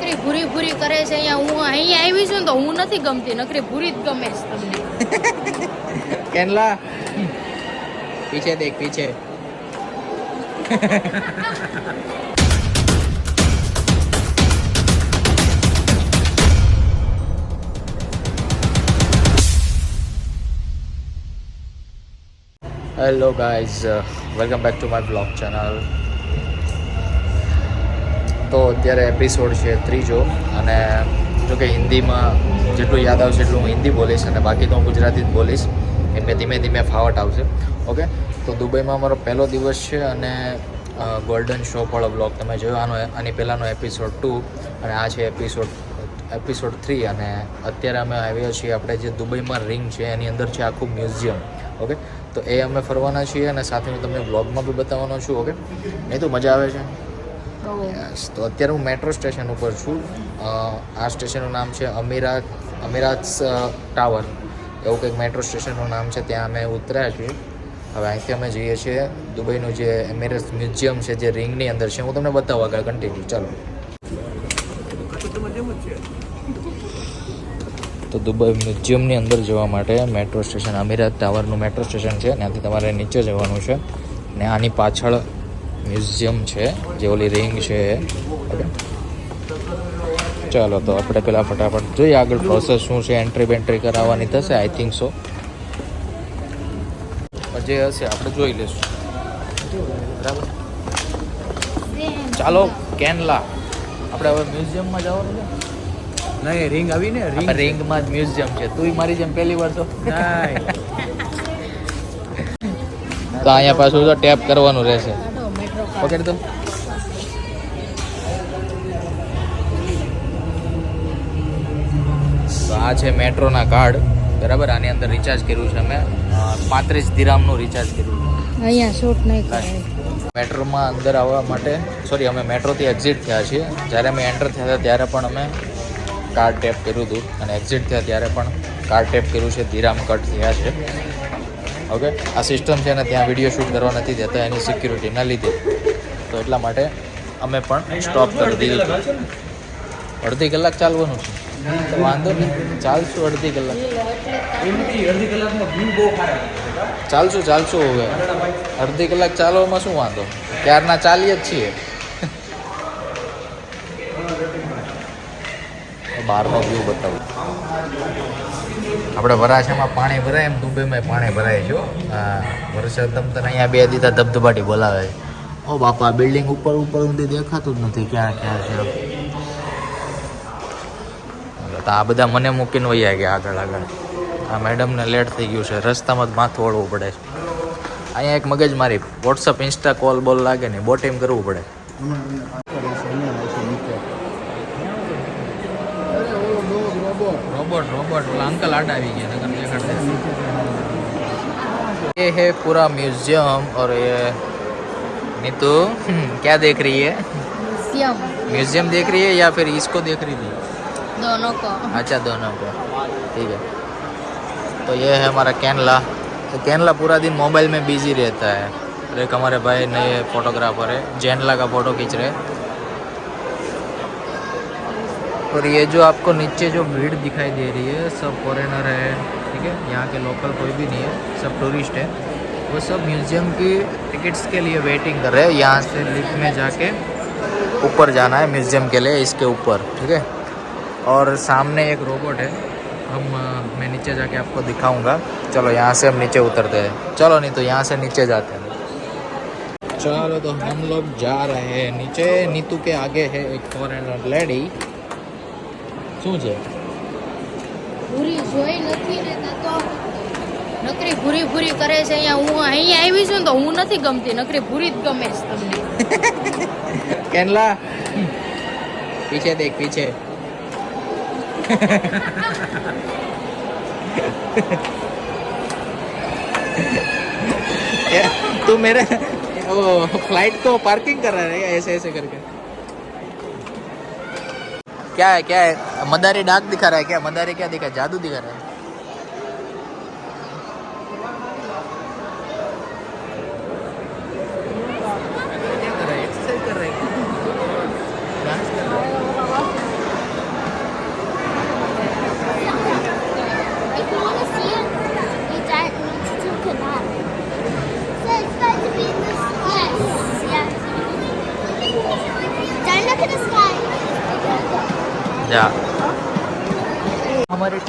નકરી ભૂરી ભૂરી કરે છે અહીંયા. હું અહીંયા આવી છું તો હું નથી ગમતી. નકરી ભૂરી જ ગમે છે તમને. કેનલા? પીછે દેખ, પીછે. Hello guys welcome back to my blog channel તો અત્યારે એપિસોડ છે ત્રીજો અને જો કે હિન્દીમાં જેટલું યાદ આવશે એટલું હું હિન્દી બોલીશ અને બાકી તો હું ગુજરાતી જ બોલીશ. એમને ધીમે ધીમે ફાવટ આવશે. ઓકે તો દુબઈમાં અમારો પહેલો દિવસ છે અને ગોલ્ડન શોપ વાળો બ્લોગ તમે જોયો. આનો, આની પહેલાંનો એપિસોડ ટુ અને આ છે એપિસોડ એપિસોડ થ્રી અને અત્યારે અમે આવ્યા છીએ આપણે જે દુબઈમાં રિંગ છે એની અંદર છે આખું મ્યુઝિયમ ઓકે તો એ અમે ફરવાના છીએ અને સાથે હું તમને બ્લોગમાં બી બતાવવાનો છું. ઓકે નહીં તો મજા આવે છે. યસ તો અત્યારે હું મેટ્રો સ્ટેશન ઉપર છું. આ સ્ટેશનનું નામ છે અમીરાત અમીરાત ટાવર એવું કંઈક મેટ્રો સ્ટેશનનું નામ છે, ત્યાં અમે ઉતર્યા છીએ. હવે અહીંથી અમે જઈએ છીએ દુબઈનું જે એમિરેટ્સ મ્યુઝિયમ છે, જે રિંગની અંદર છે. હું તમને બતાવું આગળ કન્ટિન્યુ ચાલો. તો દુબઈ મ્યુઝિયમની અંદર જવા માટે મેટ્રો સ્ટેશન અમીરાત ટાવરનું મેટ્રો સ્ટેશન છે. ત્યાંથી તમારે નીચે જવાનું છે. ને આની પાછળ મ્યુઝિયમ છે જે ઓલી રિંગ છે. ચાલો તો આપણે પેલા ફટાફટ જોઈએ આગળ પ્રોસેસ શું છે એન્ટ્રી બેન્ટ્રી કરાવવાની થશે આઈ થિંક સો જે હશે આપણે જોઈ લઈશું. બરાબર? ચાલો કેનલા. આપણે હવે મ્યુઝિયમમાં જવાનું છે? નહીં રિંગ આવી ને રિંગ રિંગમાં જ મ્યુઝિયમ છે. તું મારી જેમ પહેલી વાર તો તો અહીંયા પાછું તો ટેપ કરવાનું રહેશે. પકડ તો તો આ છે મેટ્રોના કાર્ડ. બરાબર? આની અંદર રિચાર્જ કર્યું છે અમે. પાંત્રીસ ધીરામનું રિચાર્જ કર્યું છે. અહીંયા શોટ નહીં મેટ્રોમાં અંદર આવવા માટે સોરી અમે મેટ્રોથી એક્ઝિટ થયા છીએ. જ્યારે અમે એન્ટર થયા હતા ત્યારે પણ અમે કાર્ડ ટેપ કર્યું હતું. અને એક્ઝિટ થયા ત્યારે પણ કાર્ડ ટેપ કર્યું છે ધીરામ કટ થયા છે. ઓકે આ સિસ્ટમ છે ને ત્યાં વીડિયો શૂટ કરવા નથી દેતા. એની સિક્યુરિટીના લીધે. તો એટલા માટે અમે પણ સ્ટોપ કરી દીધું છે અડધી કલાક ચાલવાનું છે. વાંધો નહીં. ચાલશું અડધી કલાક. ચાલશું ચાલશું હવે. અડધી કલાક ચાલવામાં શું વાંધો? ક્યારના ચાલીએ જ છીએ. બહારનો વ્યૂ બતાવું. આપણે વરાછામાં પાણી ભરાય એમ દુબઈમાં પાણી ભરાય છે વરસાદ તમ તને અહીંયા બે દીધા ધબધબાટી બોલાવે. છે ઓ બાપા બિલ્ડિંગ ઉપર ઉપર ઊંધી દેખાતું જ નથી ક્યાં ક્યાં છે? તો આ બધા મને મૂકીને વૈયા ગયા આગળ આગળ. આ મેડમને લેટ થઈ ગયું છે રસ્તામાં જ માથું ઓળવું પડે છે. અહીંયા એક મગજ મારી વોટ્સઅપ ઇન્સ્ટા કોલ બોલ લાગે ને બોટિંગ કરવું પડે. રોબોટ રોબોટ અંકલ આડા આવી ગયા એ હે પૂરા મ્યુઝિયમ ઓર એ नीतू क्या देख रही है? म्यूज़ियम म्यूज़ियम देख रही है या फिर इसको देख रही थी? दोनों को। अच्छा दोनों को। ठीक है। तो ये है हमारा कैनला। तो कैनला पूरा दिन मोबाइल में बिज़ी रहता है। और एक हमारे भाई नए फोटोग्राफर है। जैनला का फ़ोटो खींच रहे और ये जो आपको नीचे जो भीड़ दिखाई दे रही है सब फॉरेनर है। ठीक है? यहाँ के लोकल कोई भी नहीं है। सब टूरिस्ट है। वो सब म्यूजियम की टिकट्स के लिए वेटिंग कर रहे हैं यहाँ से लिफ्ट में जाके ऊपर जाना है म्यूजियम के लिए इसके ऊपर ठीक है और सामने एक रोबोट है हम अ, मैं नीचे जाके आपको दिखाऊंगा चलो यहाँ से हम नीचे उतरते हैं चलो नहीं तो यहाँ से नीचे जाते हैं चलो तो हम लोग जा रहे हैं नीचे नीतू के आगे है एक फॉरेनर लेडी શું છે ભૂરી જોઈ નથી ને તો નકરી ભૂરી ભૂરી કરે છે અહીંયા હું અહીંયા આવી છું ને તો હું નથી ગમતી નકરી ભૂરી જ ગમે છે તમને કેનલા पीछे देख पीछे ये, तू मेरे वो फ्लाइट को पार्किंग कर रहा है क्या ऐसे ऐसे करके क्या है क्या है मदारी डाक दिखा रहा है क्या मदारी क्या दिखा है जादू दिखा रहा है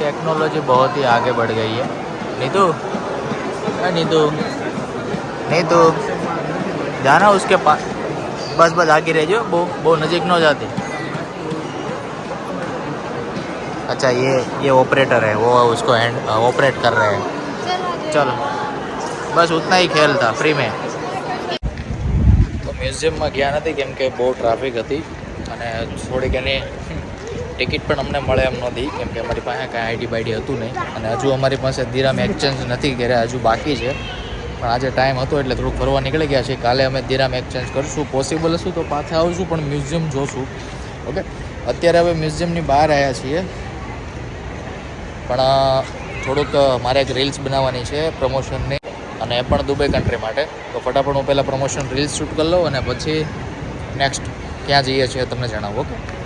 टेक्नोलॉजी बहुत ही आगे बढ़ गई है नीतू अरे नीतू नीतू जाना उसके पास बस बस आगे रह जाओ वो वो नज़दीक न हो जाती अच्छा ये ये ऑपरेटर है वो उसको हैंड ऑपरेट कर रहे हैं चलो બસ ઉતના ही ખેલ था ફ્રી મેં તો મ્યુઝિયમમાં ગયા નથી કેમ કે બહુ ટ્રાફિક હતી અને થોડીક એની ટિકિટ પણ અમને મળે એમ નહોતી, કેમ કે અમારી પાસે કાંઈ આઈડી બાઈડી હતું નહીં. અને હજુ અમારી પાસે દિરામ એક્સચેન્જ નથી કર્યા હજુ બાકી છે. પણ આજે ટાઈમ હતો એટલે થોડુંક ફરવા નીકળી ગયા છીએ. કાલે અમે દિરામ એક્સચેન્જ કરશું. પોસિબલ હશું તો પાછા આવશું, પણ મ્યુઝિયમ જોશું. ઓકે? અત્યારે હવે મ્યુઝિયમની બહાર આવ્યા છીએ. પણ થોડુંક મારે એક રીલ્સ બનાવવાની છે પ્રમોશનની અને એ પણ દુબઈ કન્ટ્રી માટે. તો ફટાફટ હું પહેલાં પ્રમોશન રીલ્સ શૂટ કરી લઉં અને પછી નેક્સ્ટ ક્યાં જઈએ છીએ તમને જણાવું, ઓકે?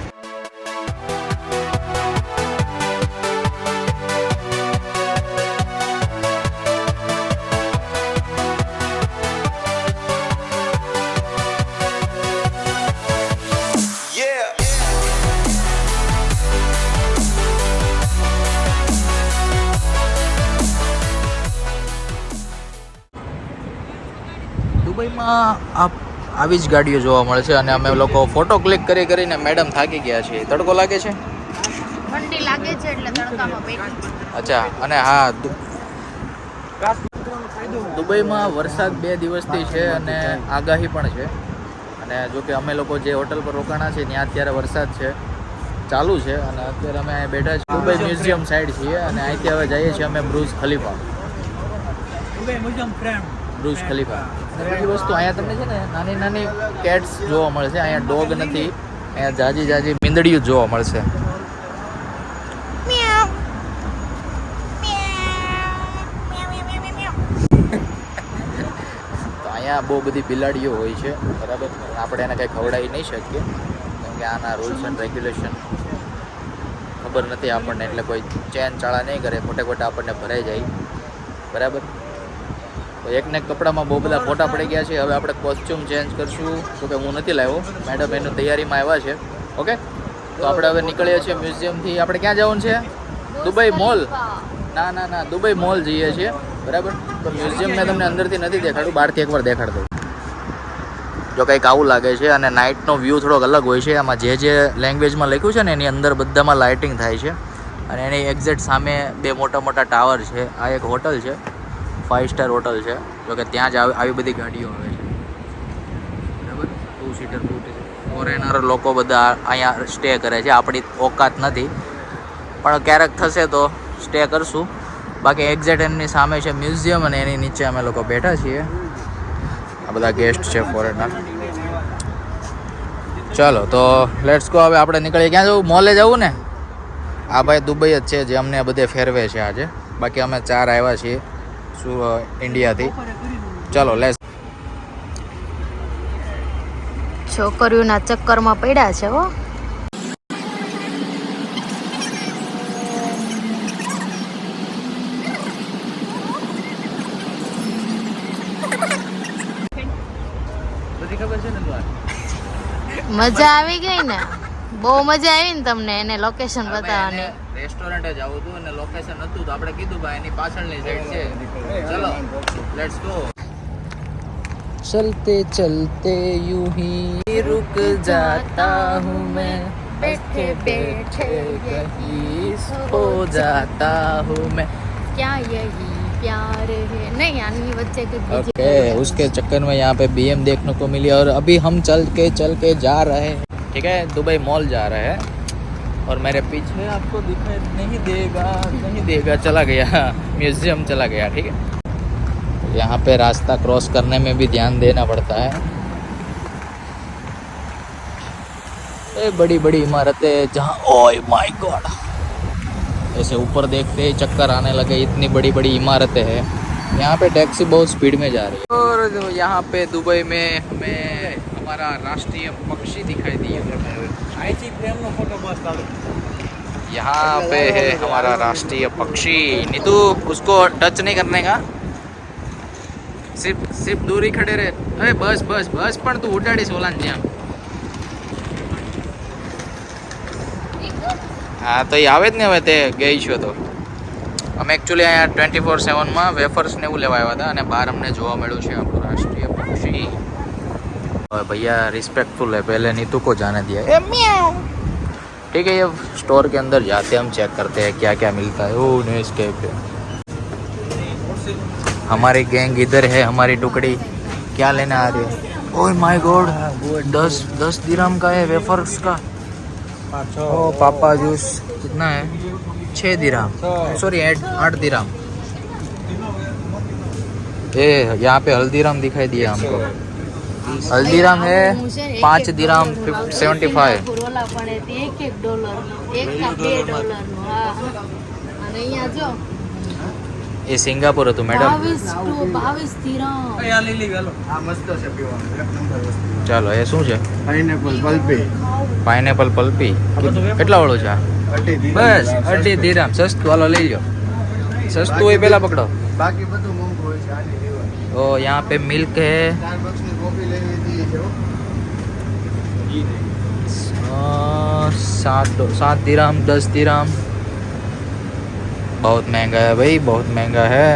આવી જ ગાડીઓ જોવા મળે છે અને અમે લોકો ફોટો ક્લિક કરી કરીને મેડમ થાકી ગયા છીએ. તડકો લાગે છે? ઠંડી લાગે છે એટલે તડકામાં બેઠી. અચ્છા અને હા દુબઈમાં વરસાદ બે દિવસથી છે અને આગાહી પણ છે. અને જો કે અમે લોકો જે હોટલ પર રોકાણા છે ત્યાં અત્યારે વરસાદ છે ચાલુ છે અને અત્યારે અમે અહીં બેઠા છીએ. દુબઈ મ્યુઝિયમ સાઈડ છીએ અને અહીંથી હવે જઈએ છીએ અમે બ્રુઝ ખલીફા. બ્રુઝ ખલીફા. અને બીજી વસ્તુ અહીંયા તમને છે ને નાની નાની કેટ્સ જોવા મળશે. અહીંયા ડોગ નથી. અહીંયા જાજી જાજી મીંદડીઓ જોવા મળશે. તો અહીંયા બહુ બધી બિલાડીઓ હોય છે. બરાબર? આપણે એને કંઈ ખવડાવી નહીં શકીએ. કેમ કે આના રૂલ્સ એન્ડ રેગ્યુલેશન ખબર નથી આપણને. એટલે કોઈ ચેન ચાળા નહીં કરે. ખોટે ખોટા આપણને ભરાઈ જાય. બરાબર? તો એકને એક કપડામાં બહુ બધા ફોટા પડી ગયા છે. હવે આપણે કોસ્ચ્યુમ ચેન્જ કરશું. તો કે હું નથી લાવ્યો. મેડમ એનું તૈયારીમાં આવ્યા છે. ઓકે તો આપણે હવે નીકળીએ છીએ મ્યુઝિયમથી આપણે ક્યાં જવાનું છે? દુબઈ મોલ ના ના ના. દુબઈ મોલ જઈએ છીએ. બરાબર? તો મ્યુઝિયમ મેં તમને અંદરથી નથી દેખાડું બહારથી એકવાર દેખાડ દઉં. જો કંઈક આવું લાગે છે અને નાઇટનો વ્યૂ થોડોક અલગ હોય છે. આમાં જે જે લેંગ્વેજમાં લખ્યું છે ને એની અંદર બધામાં લાઇટિંગ થાય છે. અને એની એક્ઝેક્ટ સામે બે મોટા મોટા ટાવર છે. આ એક હોટલ છે. ફાઇવ સ્ટાર હોટલ છે. જોકે ત્યાં જ આવી બધી ગાડીઓ આવે છે. બરાબર? ટુ સીટર ટુ ફોરેનર લોકો બધા અહીંયા સ્ટે કરે છે. આપણી ઓકાત નથી. પણ ક્યારેક થશે તો સ્ટે કરશું. બાકી એક્ઝેટ એમની સામે છે મ્યુઝિયમ અને એની નીચે અમે લોકો બેઠા છીએ. આ બધા ગેસ્ટ છે ફોરેનર ચાલો, તો લેટ્સ ગો હવે આપણે નીકળીએ. ક્યાં જવું? મોલે જવું ને? આ ભાઈ દુબઈ જ છે, જે અમને બધે ફેરવે છે આજે. બાકી અમે ચાર આવ્યા છીએ. ઇન્ડિયાથી ચાલો લેસ છોકરીઓના ચક્કરમાં પડ્યા છે હો. મજા આવી ગઈ ને? બહુ મજા આવી ને તમને એને લોકેશન બતાવવાની. રેસ્ટોરન્ટે જ આવું હતું અને લોકેશન હતું તો આપણે કીધું ભાઈ એની પાછળની સાઈડ છે ચલો લેટ્સ ગો चलते चलते यूं ही रुक जाता हूँ मैं बैठे बैठे यही हो जाता हूँ मैं क्या यही प्यार है नहीं आनी वच्चे के ओके उसके चक्कर में यहाँ पे बीएम देखने को मिली और अभी हम चल के चल के जा रहे हैं ठीक है दुबई मॉल जा रहे हैं और मेरे पीछे आपको दिखाई नहीं देगा नहीं देगा, चला गया। म्यूज़ियम चला गया, ठीक है? यहाँ पे रास्ता क्रॉस करने में भी ध्यान देना पड़ता है। ये बड़ी बड़ी इमारतें जहाँ ओए माय गॉड! ऐसे ऊपर देखते ही चक्कर आने लगे, इतनी बड़ी बड़ी इमारतें हैं। यहाँ पे टैक्सी बहुत स्पीड में जा रही है। और यहाँ पे दुबई में हमें हमारा राष्ट्रीय पक्षी दिखाई दिया અહીંથી પ્રેમનો ફોટો બસ ચાલુ यहाँ पे है हमारा राष्ट्रीय पक्षी नीतू उसको टच नहीं करने का सिर्फ सिर्फ दूर ही खड़े रहे अरे बस बस बस પણ તું ઉડાડી સોલાન જેમ હા તો એ આવે જ ને હવે તે ગઈ છો તો અમે એકચ્યુઅલી અહીંયા ટ્વેન્ટી ફોર સેવનમાં વેફર્સ ને એવું લેવા આવ્યા હતા અને બહાર અમને જોવા મળ્યું છે આપણું રાષ્ટ્રીય પક્ષી और भैया रिस्पेक्टफुल है पहले नीतू को जाने दिया ए म्याऊ ठीक है ये स्टोर के अंदर जाते हैं हम चेक करते हैं क्या क्या मिलता है ओ है हमारी गैंग इधर है हमारी टुकड़ी क्या लेने आ रही है ओह माय गॉड दस दस दिरहम का है वेफर्स का ओ पापा जूस कितना है छः दिराम सॉरी एट आठ दिराम ये यहाँ पे हल्दीराम दिखाई दिया हमको હલ્દીરામ હે પાંચ દિરામ સેવન્ટી ફાઈવ. પણ એક એક ડોલર એક બે ડોલર હા. અને અહીંયા જો. એ સિંગાપુર હતું મેડમ ચાલો એ શું છે? Pineapple pulpy. Pineapple pulpy. કેટલા વાળો છે બસ અઢી ધીરામ સસ્તું હાલો લઈ લો સસ્તું એ પેલા પકડો. બાકી બધું મોંઘું હોય છે ઓ યહાં પે મિલ્ક હે. सात दो सात दिराम दस दिराम। बहुत महँगा है भाई बहुत महँगा है।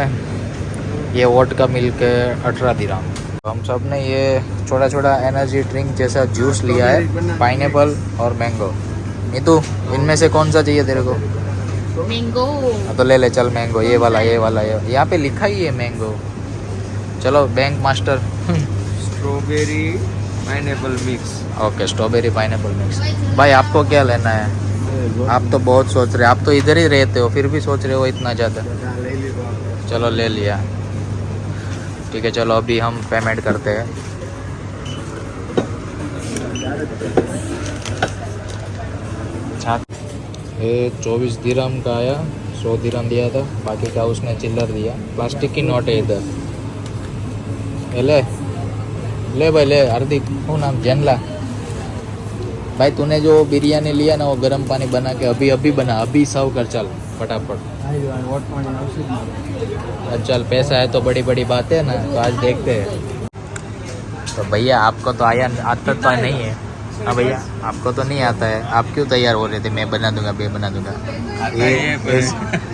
ये वोट का मिल के अठारह दिराम। हम सबने ये छोटा छोटा एनर्जी ड्रिंक जैसा जूस लिया है पाइन और मैंगो नीतू इनमें से कौन सा चाहिए तेरे को? मैंगो हाँ, तो ले ले चल मैंगो ये वाला ये वाला ये यहाँ पे लिखा ही है मैंगो चलो bank master strawberry pineapple mix okay strawberry pineapple mix भाई, आपको क्या लेना है? आप तो बहुत सोच रहे आप तो इधर ही रहते हो, फिर भी सोच रहे हो इतना ज़्यादा? चलो, ले लिया। ठीक है, चलो, अभी हम पेमेंट करते हैं। चौबीस दिरम का आया, सौ दिरम दिया था, बाकी का उसने चिल्लर दिया। प्लास्टिक की नोट है इधर। ले। ले भाई ले हार्दिक हूँ नाम जनला भाई तूने जो बिरयानी लिया ना वो गर्म पानी बना के अभी अभी बना अभी सर्व कर चल फटाफट चल पैसा है तो बड़ी बड़ी बात है ना तो आज देखते हैं तो भैया आपको तो आया आता तो नहीं है हाँ भैया आपको तो नहीं आता है आप क्यों तैयार हो रहे थे मैं बना दूँगा मैं बना दूँगा ये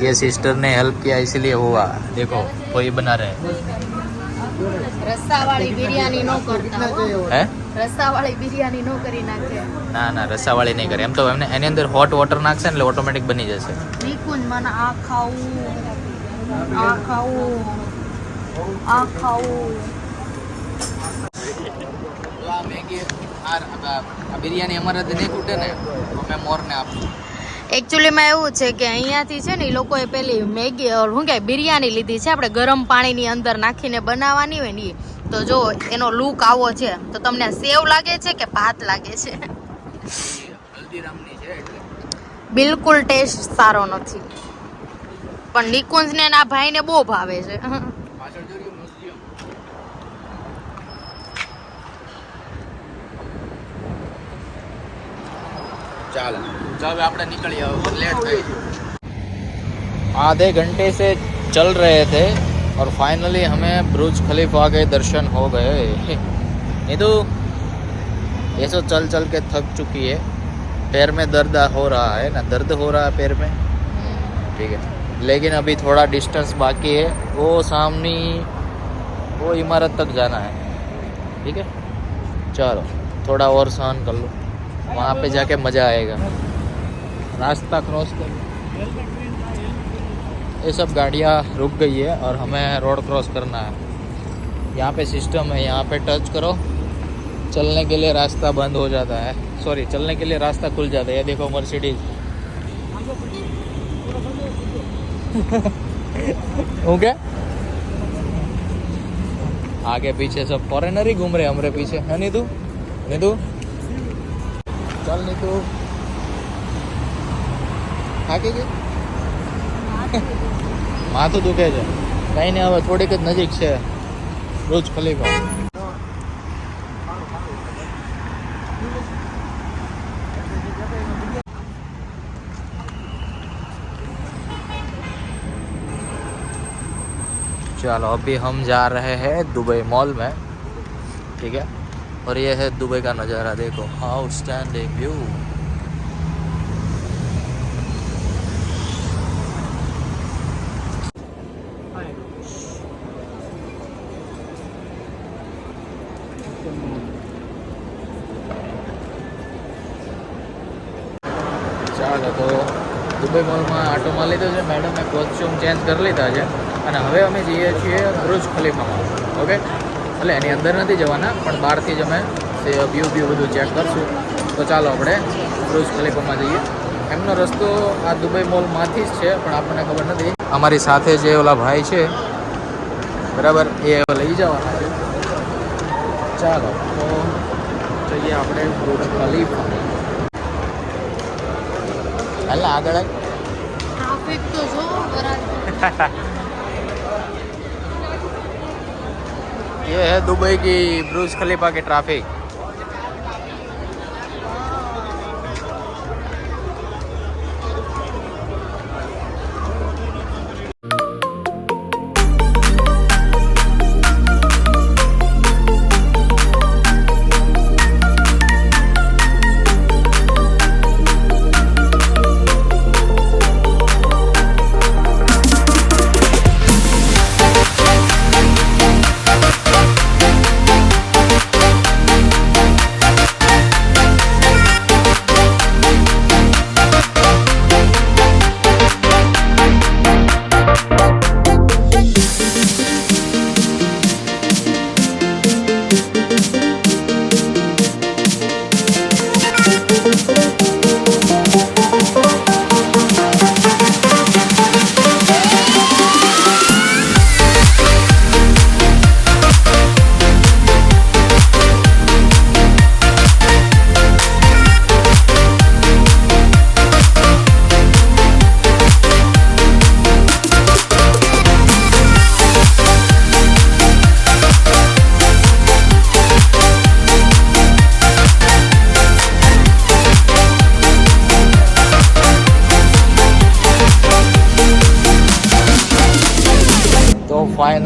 ये, सिस्टर ने हेल्प किया इसलिए हुआ देखो कोई बना रहे हैं રસ્સાવાળી બિરયાની નો કરતા હે. રસ્સાવાળી બિરયાની નો કરી નાખે. ના ના રસાવાળી નહીં કરે. એમ તો એમને એની અંદર હોટ વોટર નાખશે ને એટલે ઓટોમેટિક બની જશે. નિકુંજ મને આ ખાવું. આ ખાવું. આ ખાવું. બિરયાની અમારાથી નહીં ખૂટે ને અમે મોરને આપું એકચ્યુઅલીમાં એવું છે કે અહીંયાથી છે ને એ લોકોએ પેલી મેગી શું કહેવાય બિરયાની લીધી છે. આપણે ગરમ પાણીની અંદર નાખીને બનાવવાની હોય ને એ તો જો એનો લુક આવો છે તો તમને સેવ લાગે છે કે ભાત લાગે છે? બિલકુલ ટેસ્ટ સારો નથી. પણ નિકુંજને ના આ ભાઈને બહુ ભાવે છે. आधे घंटे से चल रहे थे और फाइनली हमें ब्रुज खलीफा के दर्शन हो गए। निधु ये सो चल चल के थक चुकी है। पैर में दर्द हो रहा है ना? दर्द हो रहा है पैर में? ठीक है। लेकिन अभी थोड़ा डिस्टेंस बाकी है। वो सामने वो इमारत तक जाना है। ठीक है? चलो थोड़ा और सहन कर लो। वहाँ पे जाके मज़ा आएगा। रास्ता क्रॉस कर। ये सब गाड़ियाँ रुक गई है और हमें रोड क्रॉस करना है। यहाँ पे सिस्टम है, यहाँ पे टच करो। चलने के लिए रास्ता बंद हो जाता है। सॉरी चलने के लिए रास्ता खुल जाता है। ये देखो मर्सिडीज क्या? आगे पीछे सब फॉरेनर ही घूम रहे हैं, हमारे पीछे। है नीतू? नीतू? चल नीतू થાકી ગઈ માથું દુખે છે કંઈ નહીં હવે થોડીક જ નજીક છે રોજ ખલીફા चलो अभी हम जा रहे हैं दुबई मॉल में ठीक है और ये है दुबई का नज़ारा, देखो। आउटस्टैंडिंग व्यू ચાલો તો દુબઈ મોલમાં આટો મારી લીધો છે. મેડમે કોસ્ચ્યુમ ચેન્જ કરી લીધા છે. અને હવે અમે જઈએ છીએ બુર્જ ખલીફામાં. ઓકે એટલે એની અંદર નથી જવાના પણ બહારથી જ અમે વ્યૂ વ્યૂ બધું ચેક કરશું. તો ચાલો આપણે ક્રુઝ ખલીફામાં જઈએ. એમનો રસ્તો આ દુબઈ મોલમાંથી જ છે પણ આપણને ખબર નથી. અમારી સાથે જે ઓલા ભાઈ છે બરાબર એ લઈ જવાના છે. ચાલો તો જઈએ આપણે ક્રુઝ ખલીફા એટલે આગળ. ટ્રાફિક તો જો ये है दुबई की ब्रुज खलीफा की ट्रैफिक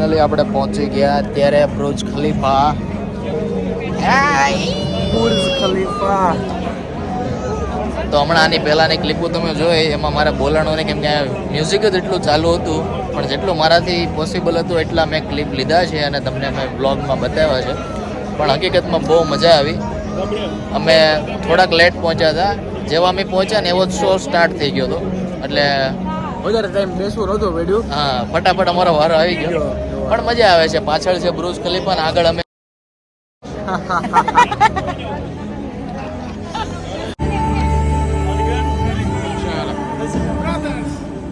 ફાઇનલી આપણે પહોંચી ગયા અત્યારે બુર્જ ખલીફા. Burj Khalifa. તો હમણાં આની પહેલાંની ક્લિપો તમે જોઈ એમાં મારા બોલાણોને કેમ કે મ્યુઝિક જ એટલું ચાલુ હતું પણ જેટલું મારાથી પોસિબલ હતું એટલા મેં ક્લિપ લીધા છે અને તમને મેં બ્લોગમાં બતાવ્યા છે. પણ હકીકતમાં બહુ મજા આવી. અમે થોડાક લેટ પહોંચ્યા હતા. જેવા અમે પહોંચ્યા ને એવો જ શો સ્ટાર્ટ થઈ ગયો હતો. એટલે વધારે ટાઈમ બેસવું નહોતું પડ્યું હા ફટાફટ અમારો વારો આવી ગયો પણ મજા આવે છે પાછળ છે બ્રુજ ખલીફા ને આગળ અમે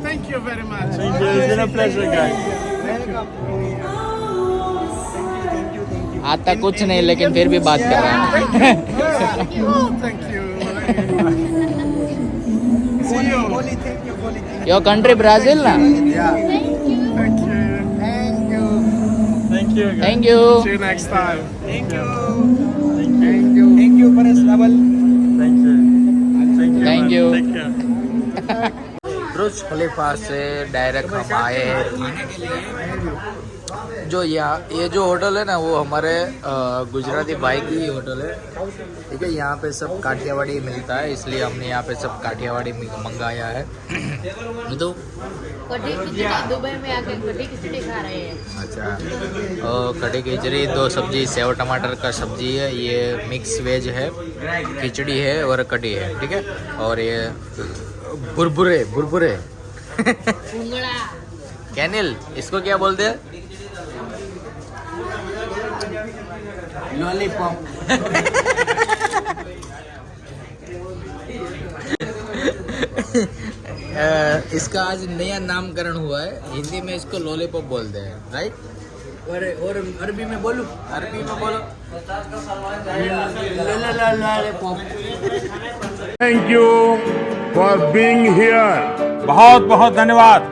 Thank you very much. Thank you. It's been a pleasure, guys. आता कुछ नहीं लेकिन फिर भी बात कर रहे हैं Thank you. See you. Thank you. Your country Brazil ना Yeah. Thank you. Thank you. Thank you, guys. Thank you See you next time. Thank you. Thank you. Thank you, Paras Labal. Thank you. Thank you. Thank man. you. Take care. Burj Khalifa से direct हम आए जो यहाँ ये जो hotel है ना वो हमारे गुजराती भाई की होटल है। ठीक है यहाँ पे सब काठियावाड़ी मिलता है इसलिए हमने यहाँ पे सब काठियावाड़ी मंगाया है। तो अच्छा। और कटी खिचड़ी दो सब्ज़ी सेव टमाटर का सब्ज़ी है ये मिक्स वेज है खिचड़ी है और कटी है ठीक है? और ये बुरबुरे बुरबुरे। कैनिल इसको क्या बोलते हैं? Lollipop. अ, इसका आज नया नामकरण हुआ है हिंदी में इसको लॉलीपॉप बोलते हैं राइट और और अरबी में बोलूँ अरबी में बोलो. Thank you for being here. बहुत बहुत धन्यवाद